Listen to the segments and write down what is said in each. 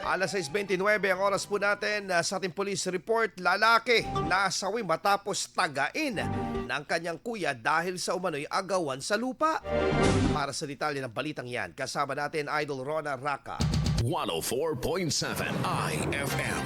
Alas 6.29 ang oras po natin uh, sa ating police report. Lalaki nasawi matapos tagain ng kanyang kuya dahil sa umano'y agawan sa lupa. Para sa detalye ng balitang yan, kasama natin Idol Rona Raka. 104.7 IFM.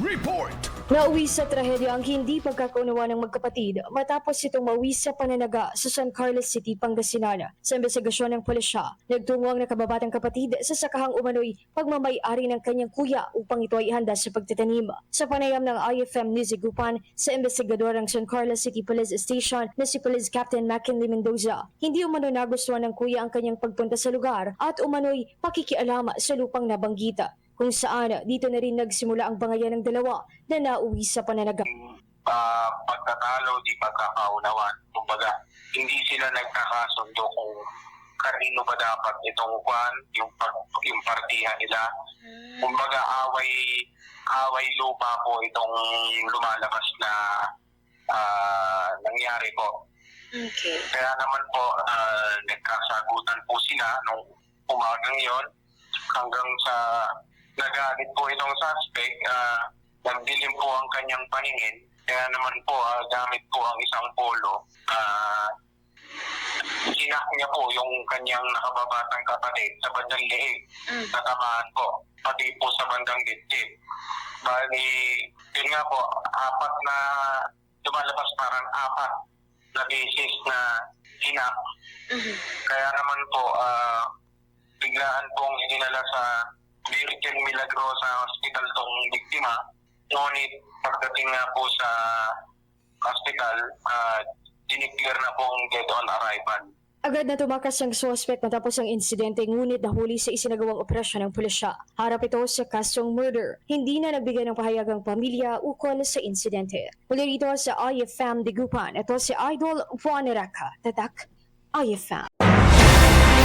Report! Nauwi sa trahedya ang hindi pagkakaunawa ng magkapatid matapos itong mauwi sa pananaga sa San Carlos City, Pangasinan. Sa investigasyon ng pulisya, nagtungo ang nakababatang kapatid sa sakahang umano'y pagmamayari ng kanyang kuya upang ito ay ihanda sa pagtatanim. Sa panayam ng IFM News Igupan sa investigador ng San Carlos City Police Station na si Police Captain McKinley Mendoza, hindi umano nagustuhan ng kuya ang kanyang pagpunta sa lugar at umano'y pakikialama sa lupang nabanggita kung saan dito na rin nagsimula ang bangayan ng dalawa na nauwi sa pananaga. uh, pagtatalo, di pagkakaunawan. Kumbaga, hindi sila nagkakasundo kung kanino ba dapat itong kwan, yung, par- yung partihan nila. Kumbaga, away, away lupa po itong lumalabas na ah, nangyari po. Okay. Kaya naman po, ah, nagkasagutan po sila nung umagang yon hanggang sa nagalit po itong suspect, uh, nagdilim po ang kanyang paningin. Kaya naman po, ah, gamit po ang isang polo, ah, sinak niya po yung kanyang nakababatang kapatid sa bandang leeg. Natamaan po, pati po sa bandang dibdib. Bali, yun nga po, apat na, lumalabas parang apat na beses na sinak. Kaya naman po, ah, biglaan pong idinala sa Virgen Milagrosa Hospital tong biktima. Ngunit pagdating nga po sa hospital, uh, dineclare na pong dead on arrival. Agad na tumakas ang suspect matapos ang insidente ngunit nahuli sa isinagawang operasyon ng pulisya. Harap ito sa kasong murder. Hindi na nagbigay ng pahayag ang pamilya ukol sa insidente. Muli rito sa IFM Digupan, ito si Idol Juan Raka. Tatak, IFM.